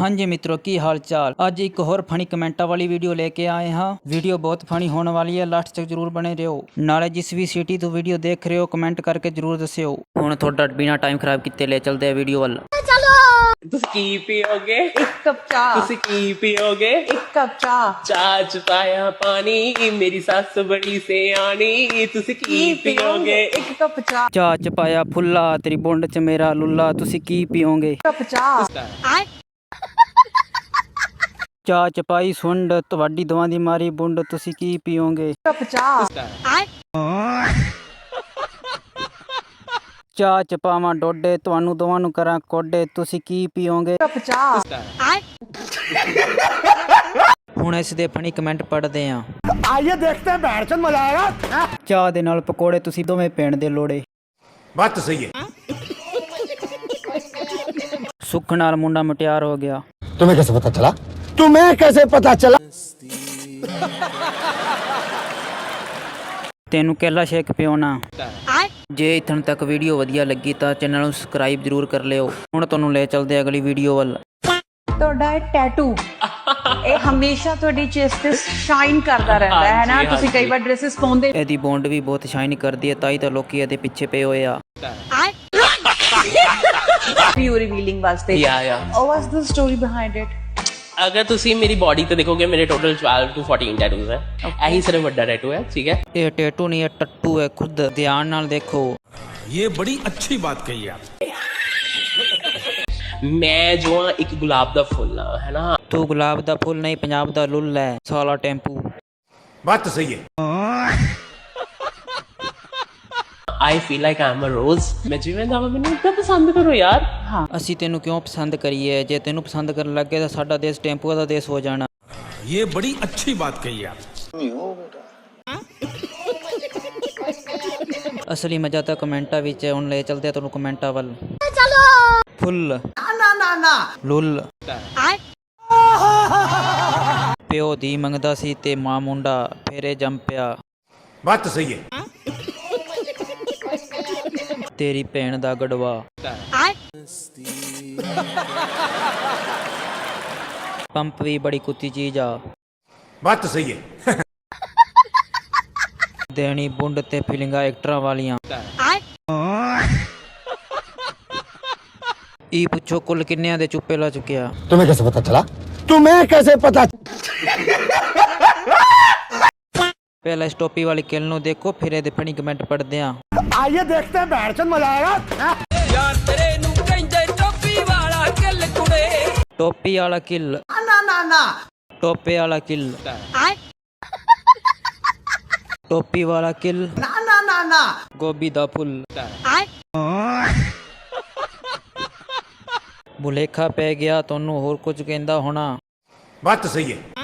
ਹਾਂਜੀ ਮਿੱਤਰੋ ਕੀ ਹਾਲ ਚਾਲ ਅੱਜ ਇੱਕ ਹੋਰ ਫਨੀ ਕਮੈਂਟਾਂ ਵਾਲੀ ਵੀਡੀਓ ਲੈ ਕੇ ਆਏ ਹਾਂ। ਵੀਡੀਓ ਬਹੁਤ ਫਨੀ ਹੋਣ ਵਾਲੀ ਹੈ ਲਾਸਟ ਤੱਕ ਜਰੂਰ ਬਣੇ ਰਹੋ। ਨਾਲੇ ਜਿਸ ਵੀ ਸਿਟੀ ਤੋਂ ਵੀਡੀਓ ਦੇਖ ਰਹੇ ਹੋ ਕਮੈਂਟ ਕਰਕੇ ਜਰੂਰ ਦੱਸਿਓ। ਹੁਣ ਤੁਹਾਡਾ ਬਿਨਾ ਟਾਈਮ ਖਰਾਬ ਕੀਤੇ ਲੈ ਚੱਲਦੇ ਆ ਵੀਡੀਓ ਵੱਲ। ਤੁਸੀਂ ਕੀ ਪੀਓਗੇ? ਇੱਕ ਕੱਪ ਚਾਹ। ਤੁਸੀਂ ਕੀ ਪੀਓਗੇ? ਇੱਕ ਕੱਪ ਚਾਹ। ਚਾਹ ਚ ਪਾਇਆ ਪਾਣੀ ਮੇਰੀ ਸੱਸ ਬੜੀ ਸਿਆਣੀ। ਤੁਸੀਂ ਕੀ ਪੀਓਗੇ? ਇੱਕ ਕੱਪ ਚਾਹ। ਚਾਹ ਚ ਪਾਇਆ ਫੁੱਲਾ ਤੇਰੀ ਬੁੰਡ ਚ ਮੇਰਾ ਲੁੱਲਾ ਤੁਸੀਂ ਕੀ ਪੀਓਗੇ? ਕੱਪ ਚਾਹ। ਚਾਹ ਚ ਪਾਈ ਸੁੰਡ ਤੁਹਾਡੀ ਦਵਾਂ ਦੀ ਮਾਰੀ ਬੁੰਡ ਤੁਸੀਂ ਕੀ ਪੀਓਗੇ ਕੱਪ ਚਾਹ ਚਾਹ ਚ ਪਾਵਾਂ ਡੋਡੇ ਤੁਹਾਨੂੰ ਦੋਵਾਂ ਨੂੰ ਕਰਾਂ ਕੋਡੇ ਤੁਸੀਂ ਕੀ ਪੀਓਗੇ ਕੱਪ ਚਾਹ ਹੁਣ ਇਸ ਦੇ ਫਨੀ ਕਮੈਂਟ ਪੜ੍ਹਦੇ ਆਂ आइए देखते हैं बैठ चंद मजा आएगा ਚਾਹ ਦੇ ਨਾਲ ਪਕੌੜੇ ਤੁਸੀਂ ਦੋਵੇਂ ਪੈਣ ਦੇ ਲੋੜੇ बात तो सही है ਸੁੱਖ ਨਾਲ ਮੁੰਡਾ ਮਟਿਆਰ ਹੋ ਗਿਆ तुम्हें कैसे पता चला तुम्हें कैसे पता चला ਤੈਨੂੰ ਕਹਿਲਾ ਸ਼ੇਕ ਪਿਉਣਾ ਜੇ ਇਥਣ ਤੱਕ ਵੀਡੀਓ ਵਧੀਆ ਲੱਗੀ ਤਾਂ ਚੈਨਲ ਨੂੰ ਸਬਸਕ੍ਰਾਈਬ ਜ਼ਰੂਰ ਕਰ ਲਿਓ ਹੁਣ ਤੁਹਾਨੂੰ ਲੈ ਚੱਲਦੇ ਹਾਂ ਅਗਲੀ ਵੀਡੀਓ ਵੱਲ ਤੁਹਾਡਾ ਇਹ ਟੈਟੂ ਇਹ ਹਮੇਸ਼ਾ ਤੁਹਾਡੀ ਚੇਸਟ ਤੇ ਸ਼ਾਈਨ ਕਰਦਾ ਰਹਿੰਦਾ ਹੈ ਨਾ ਹਾਂਜੀ, ਤੁਸੀਂ ਕਈ ਵਾਰ ਡਰੈਸਸ ਪਾਉਂਦੇ ਇਹਦੀ ਬੌਂਡ ਵੀ ਬਹੁਤ ਸ਼ਾਈਨ ਕਰਦੀ ਹੈ ਤਾਂ ਹੀ ਤਾਂ ਲੋਕੀ ਇਹਦੇ ਪਿੱਛੇ ਪਏ ਹੋਏ ਆ ਵੀ ਰਿਵੀਲਿੰਗ ਵਾਸਤੇ ਯਾ ਯਾ ਉਹ was the story behind it ਅਗਰ ਤੁਸੀਂ ਮੇਰੀ ਬਾਡੀ ਤੇ ਦੇਖੋਗੇ ਮੇਰੇ ਟੋਟਲ 12 ਟੂ 14 ਟੈਟੂਜ਼ ਹੈ ਇਹੀ ਸਿਰਫ ਵੱਡਾ ਟੈਟੂ ਹੈ ਠੀਕ ਹੈ ਇਹ ਟੈਟੂ ਨਹੀਂ ਇਹ ਟੱਟੂ ਹੈ ਖੁਦ ਧਿਆਨ ਨਾਲ ਦੇਖੋ ਇਹ ਬੜੀ ਅੱਛੀ ਬਾਤ ਕਹੀ ਆਪ ਮੈਂ ਜੋ ਹਾਂ ਇੱਕ ਗੁਲਾਬ ਦਾ ਫੁੱਲ ਹਾਂ ਹੈਨਾ ਤੂੰ ਗੁਲਾਬ ਦਾ ਫੁੱਲ ਨਹੀਂ ਪੰਜਾਬ ਦਾ ਲੁੱਲ ਹੈ ਸਾਲਾ ਟੈਂਪੂ ਬਾਤ ਸਹੀ ਹੈ ਆਈ ਫੀਲ ਲਾਈਕ ਆਮ ਅ ਰੋਜ਼ ਮੈਂ ਜਿਵੇਂ ਦਾ ਵਾਂ, ਮੈਨੂੰ ਇੱਦਾਂ ਪਸੰਦ ਕਰੋ ਯਾਰ ਅਸੀਂ ਤੈਨੂੰ ਕਿਉਂ ਪਸੰਦ ਕਰੀਏ ਜੇ ਤੈਨੂੰ ਪਸੰਦ ਕਰਨ ਲੱਗੇ ਤਾਂ ਸਾਡਾ ਦੇਸ਼ ਟੈਂਪੂਆਂ ਦਾ ਦੇਸ਼ ਹੋ ਜਾਣਾ ये बड़ी अच्छी बात कही आप ਅਸਲੀ ਮਜ਼ਾ ਤਾਂ ਕਮੈਂਟਾਂ ਵਿੱਚ ਹੈ ਹੁਣ ਲੈ ਚਲਦੇ ਆ ਤੁਹਾਨੂੰ ਕਮੈਂਟਾਂ ਵੱਲ ਚਲੋ ਫੁੱਲ ਨਾ ਨਾ ਨਾ ਲੁੱਲ ਪਿਓ ਦੀ ਮੰਗਦਾ ਸੀ ਤੇ ਮਾਂ ਮੁੰਡਾ ਫੇਰੇ ਜੰਮ ਪਿਆ बात तो सही है ਤੇਰੀ ਭੈਣ ਦਾ ਗੜਵਾ ਪੰਪ ਵੀ ਬੜੀ ਕੁੱਤੀ ਚੀਜ਼ ਆ बात तो सही है ਦੇਣੀ ਬੁੰਡ ਤੇ ਫੀਲਿੰਗਾਂ ਐਕਟਰਾਂ ਵਾਲੀਆਂ ਇਹ ਪੁੱਛੋ ਕੁੱਲ ਕਿੰਨਿਆਂ ਦੇ ਚੁੱਪੇ ਲਾ ਚੁੱਕਿਆ तुम्हें कैसे पता चला तुम्हें कैसे पता ਪਹਿਲਾਂ ਇਸ ਟੋਪੀ ਵਾਲੀ ਕਿਲ ਨੂੰ ਦੇਖੋ ਫਿਰ ਇਹਦੇ ਫਣੀ ਕਮੈਂਟ ਪੜਦੇ ਆ आइए देखते हैं बैठ चंद मजा आएगा ਟੋਪੀ ਵਾਲਾ ਕਿਲ ਨਾ ਨਾ ਨਾ ਟੋਪੇ ਵਾਲਾ ਕਿਲ ਟੋਪੀ ਵਾਲਾ ਕਿਲ ਨਾ ਨਾ ਨਾ ਨਾ ਗੋਭੀ ਦਾ ਫੁੱਲ ਭੁਲੇਖਾ ਪੈ ਗਿਆ ਤੁਹਾਨੂੰ ਹੋਰ ਕੁਝ ਕਹਿੰਦਾ ਹੋਣਾ बात तो सही है